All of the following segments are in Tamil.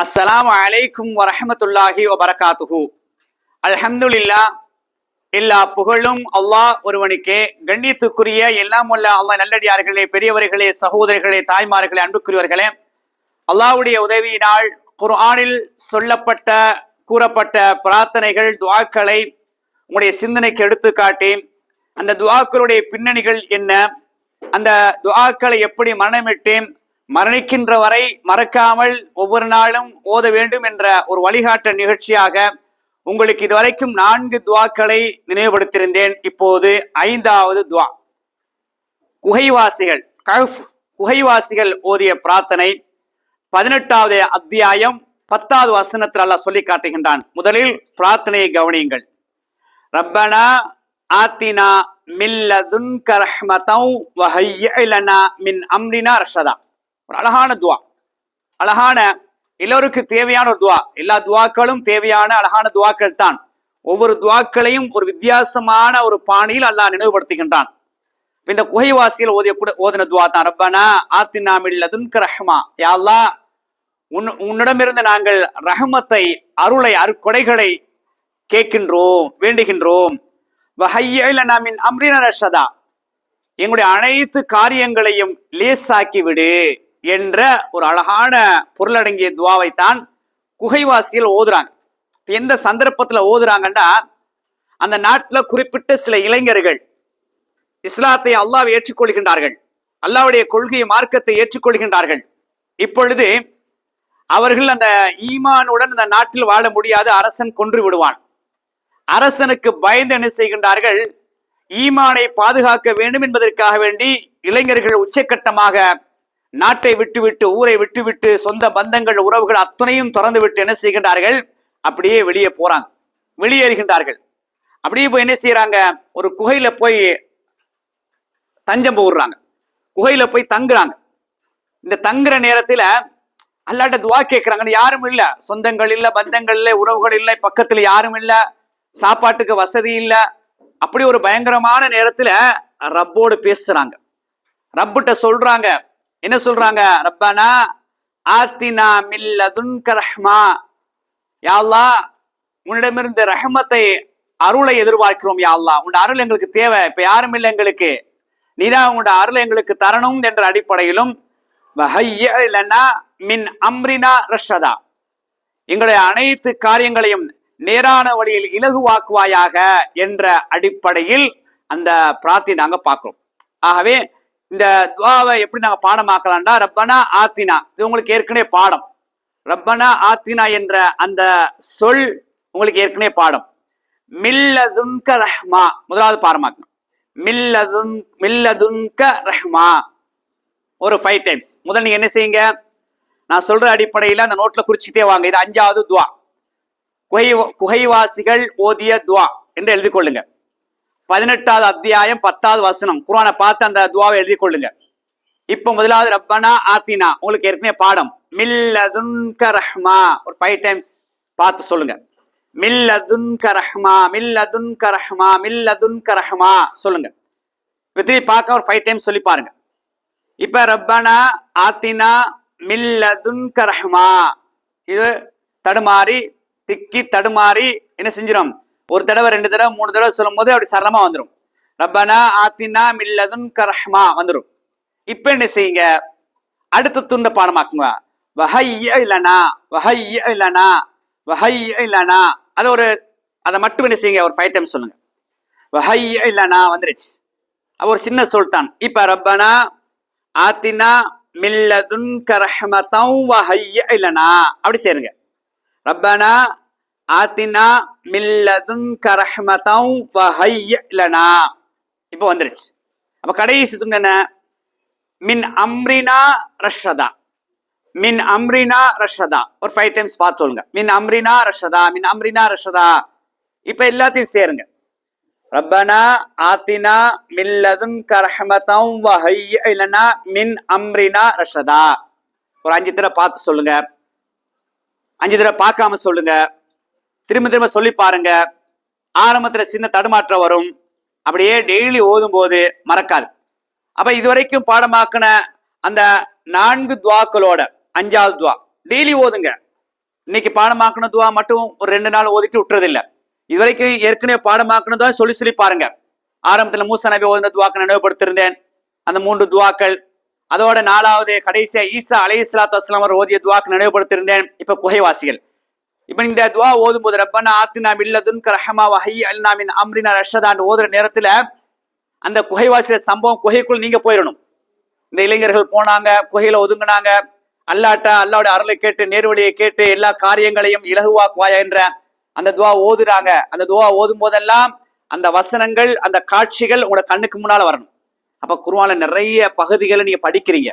அஸ்லாம் அலைக்கும் வரஹமத்துல்லாஹி வபரகாத்துஹு. அல்ஹம்துல்லா எல்லா புகழும் அல்லாஹ் ஒருவனுக்கே. கண்ணியத்துக்குரிய எல்லாம் உள்ள அல்லாஹ் நல்லடியார்களே பெரியவர்களே சகோதரர்களே தாய்மார்களே அன்புக்குரியவர்களே அல்லாஹுடைய உதவியினால் குர்ஆனில் சொல்லப்பட்ட கூறப்பட்ட பிரார்த்தனைகள் துவாக்களை உங்களுடைய சிந்தனைக்கு எடுத்துக்காட்டி அந்த துவாக்களுடைய பின்னணிகள் என்ன? அந்த துவாக்களை எப்படி மரணமிட்டு மரணிக்கின்ற வரை மறக்காமல் ஒவ்வொரு நாளும் ஓத வேண்டும் என்ற ஒரு வழிகாட்ட நிகழ்ச்சியாக உங்களுக்கு இதுவரைக்கும் நான்கு துவாக்களை நினைவுபடுத்தியிருந்தேன். இப்போது ஐந்தாவது துவா. குகைவாசிகள் கஃப் குகைவாசிகள் ஓதிய பிரார்த்தனை. பதினெட்டாவது அத்தியாயம் பத்தாவது வசனத்தில் அல்லாஹ் சொல்லி காட்டுகின்றான். முதலில் பிரார்த்தனையை கவனியுங்கள். ரப்பனா ஆத்தினா மில்லதுன் ரஹ்மதம் வஹையலனா மின் அம்ரினா ரஷதா. ஒரு அழகான துவா. அழகான எல்லோருக்கும் தேவையான ஒரு துவா. எல்லா துவாக்களும் தேவையான அழகான துவாக்கள் தான். ஒவ்வொரு துவாக்களையும் ஒரு வித்தியாசமான ஒரு பாணியில் அல்லாஹ் நினைவுபடுத்துகின்றான். இந்த குகைவாசியில் ஓதிய கூட ஓதின துவா தான். ரப்பனா ஆத்தினா மில்லதுன்க ரஹ்மா. யாழ்லா அல்லாஹ் உன் உன்னிடமிருந்து நாங்கள் ரஹமத்தை அருளை அருக்கொடைகளை கேட்கின்றோம் வேண்டுகின்றோம். வஹய்யலனா அம்ரின ரஷதா. எங்களுடைய அனைத்து காரியங்களையும் லேசாக்கி விடு என்ற ஒரு அழகான பொருளடங்கிய துவாவைத்தான் குகைவாசியில் ஓதுறாங்க. எந்த சந்தர்ப்பத்தில் ஓதுறாங்கன்னா அந்த நாட்டில் குறிப்பிட்ட சில இளைஞர்கள் இஸ்லாத்தை அல்லாஹ் ஏற்றுக்கொள்கின்றார்கள். அல்லாஹ்வுடைய கொள்கை மார்க்கத்தை ஏற்றுக்கொள்கின்றார்கள். இப்பொழுது அவர்கள் அந்த ஈமானுடன் அந்த நாட்டில் வாழ முடியாது அரசன் கொன்று விடுவான். அரசனுக்கு பயந்து என்ன செய்கின்றார்கள்? ஈமானை பாதுகாக்க வேண்டும் என்பதற்காக வேண்டி இளைஞர்கள் உச்சக்கட்டமாக நாட்டை விட்டுவிட்டு ஊரை விட்டுவிட்டு சொந்த பந்தங்கள் உறவுகள் அத்தனையும் திறந்து விட்டு என்ன செய்கின்றார்கள்? அப்படியே வெளியே போறாங்க. வெளியேறுகின்றார்கள். அப்படியே போய் என்ன செய்யறாங்க ஒரு குகையில போய் தஞ்சம் போடுறாங்க குகையில போய் தங்குறாங்க. இந்த தங்குற நேரத்துல அல்லாட்ட துவா கேட்கிறாங்கன்னு யாரும் இல்ல. சொந்தங்கள் இல்ல பந்தங்கள் இல்லை உறவுகள் இல்லை பக்கத்துல யாரும் இல்ல சாப்பாட்டுக்கு வசதி இல்ல. அப்படி ஒரு பயங்கரமான நேரத்துல ரப்போடு பேசுறாங்க. ரப்பிட்ட சொல்றாங்க என்ன சொல்றாங்க? ரப்பானா ஆத்தினா மில்லதுன்க ரஹ்மா. யாழ்லா உன்னிடமிருந்து ரஹமத்தை அருளை எதிர்பார்க்கிறோம் யாழ்லா அல்லாஹ். உன் அருள் எங்களுக்கு தேவை இப்ப யாரும் இல்லை எங்களுக்கு. நீதான் உங்களோட அருள் எங்களுக்கு தரணும் என்ற அடிப்படையிலும் வஹய்ய மின் அம்ரினா ரஷதா. எங்களுடைய அனைத்து காரியங்களையும் நேரான வழியில் இலகுவாக்குவாயாக என்ற அடிப்படையில் அந்த பிரார்த்தி நாங்க பார்க்கிறோம். ஆகவே இந்த துவாவை எப்படி நாங்கள் பாடமாக்கலாம்டா ரப்பனா ஆத்தினா. இது உங்களுக்கு ஏற்கனவே பாடம். ரப்பனா ஆத்தினா என்ற அந்த சொல் உங்களுக்கு ஏற்கனவே பாடம். மில்லதுன்க ரஹ்மா முதலாவது பாடமாக்கணும். மில்லதுன் மில்லதுன்க ரஹ்மா. ஒரு ஃபைவ் டைம்ஸ் முதல் நீங்கள் என்ன செய்யுங்க? நான் சொல்ற அடிப்படையில் அந்த நோட்டில் குறிச்சிட்டே வாங்க. இது அஞ்சாவது துவா. குகை குகைவாசிகள் ஓதிய துவா என்று எழுதி கொள்ளுங்க பதினெட்டாவது அத்தியாயம் பத்தாவது வசனம். குரானை பார்த்து அந்த துவாவை எழுதி கொள்ளுங்க. இப்ப முதலாவது ரப்பனா ஆத்தினா. உங்களுக்கு ஏற்கனவே பாடம். மில்லதுன்க ரஹ்மா ஒரு ஃபைவ் டைம்ஸ் பார்த்து சொல்லுங்க. மில்லதுன்க ரஹ்மா மில்லதுன்க ரஹ்மா மில்லதுன்க ரஹ்மா சொல்லுங்க. இப்ப திருப்பி பார்க்க ஒரு ஃபைவ் டைம்ஸ் சொல்லி பாருங்க. இப்ப ரப்பனா ஆத்தினா மில்லதுன்க ரஹ்மா இது தடுமாறி திக்கி தடுமாறி என்ன செஞ்சிடும் ஒரு தடவை ரெண்டு தடவை மூணு தடவை சொல்லும் போது அப்படி சரளமா வந்துடும் ரப்பனா ஆத்தினா மில்லதுன் கரஹ்மா வந்துடும் இப்ப என்ன செய்யுங்க? அடுத்த துண்டை பாடமாக்குங்க. வஹைய இல்லனா வஹைய இல்லனா வஹைய இல்லனா அது ஒரு அதை மட்டும் என்ன செய்யுங்க? ஒரு ஃபைவ் டைம் சொல்லுங்க. வஹைய இல்லனா வந்துருச்சு. ஒரு சின்ன சொல்தான். இப்ப ரப்பனா ஆத்தினா மில்லதுன் ரஹ்மதம் வஹைய இல்லனா அப்படி சேருங்க. ரப்பனா ஆத்தினா மில்லதும் கரஹ்மதம் வஹையலனா இப்போ வந்துருச்சு. அப்ப கடைசி துண்டு என்ன? மின் அம்ரினா ரஷதா மின் அம்ரினா ரஷதா ஒரு ஃபைவ் டைம்ஸ் பார்த்து சொல்லுங்க. மின் அம்ரினா ரஷதா மின் அம்ரினா ரஷதா இப்ப எல்லாத்தையும் சேருங்க. ரப்பனா ஆத்தினா மில்லதும் ரஹ்மதம் வஹைய இல்லனா மின் அம்ரினா ரஷதா ஒரு அஞ்சு தடவை பார்த்து சொல்லுங்க. அஞ்சு தடவை பார்க்காம சொல்லுங்க. திரும்ப திரும்ப சொல்லி பாருங்க. ஆரம்பத்துல சின்ன தடுமாற்றம் வரும். அப்படியே டெய்லி ஓதும் போது மறக்காது. அப்ப இதுவரைக்கும் பாடமாக்கின அந்த நான்கு துவாக்களோட அஞ்சாவது துவா டெய்லி ஓதுங்க. இன்னைக்கு பாடமாக்கின துவா மட்டும் ஒரு ரெண்டு நாள் ஓதிட்டு விட்டுறதில்ல. இதுவரைக்கும் ஏற்கனவே பாடமாக்கின துவா சொல்லி சொல்லி பாருங்க. ஆரம்பத்துல மூச நபி ஓதின துவாக்கு நினைவுபடுத்திருந்தேன். அந்த மூன்று துவாக்கள் அதோட நாலாவது கடைசியா ஈசா அலை இஸ்லாத்து அஸ்லாம் ஓதிய துவாக்கு நினைவுபடுத்திருந்தேன். இப்ப குகைவாசிகள். இப்போ இந்த துவா ஓதும் போது ரப்பனா ஆத்தினா இல்லதுன் ரஹமா வஹை அல்நாமின் அம்ரினா ரஷதான்னு ஓதுற நேரத்தில் அந்த குகைவாசிய சம்பவம் குகைக்குள் நீங்க போயிடணும் இந்த இளைஞர்கள் போனாங்க குகையில ஒதுங்கினாங்க அல்லாட்டா அல்லாவுடைய அருளை கேட்டு நேர்வழியை கேட்டு எல்லா காரியங்களையும் இலகுவாக்குவாயா என்ற அந்த துவா ஓதுறாங்க அந்த துவா ஓதும் போதெல்லாம் அந்த வசனங்கள் அந்த காட்சிகள் உங்களோட கண்ணுக்கு முன்னால வரணும் அப்ப குருவான நிறைய பகுதிகளை நீங்க படிக்கிறீங்க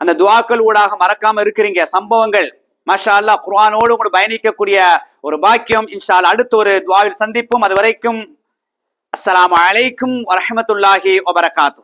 அந்த துவாக்கள் ஊடாக மறக்காம இருக்கிறீங்க சம்பவங்கள் மாஷா அல்லாஹ் குர்ஆனோடு கூட பயணிக்கக்கூடிய ஒரு பாக்கியம். இன்ஷா அடுத்த ஒரு துவாவில் சந்திப்போம். அது வரைக்கும் அஸ்ஸலாமு அலைக்கும் வரஹமத்துல்லாஹி வபரகாத்து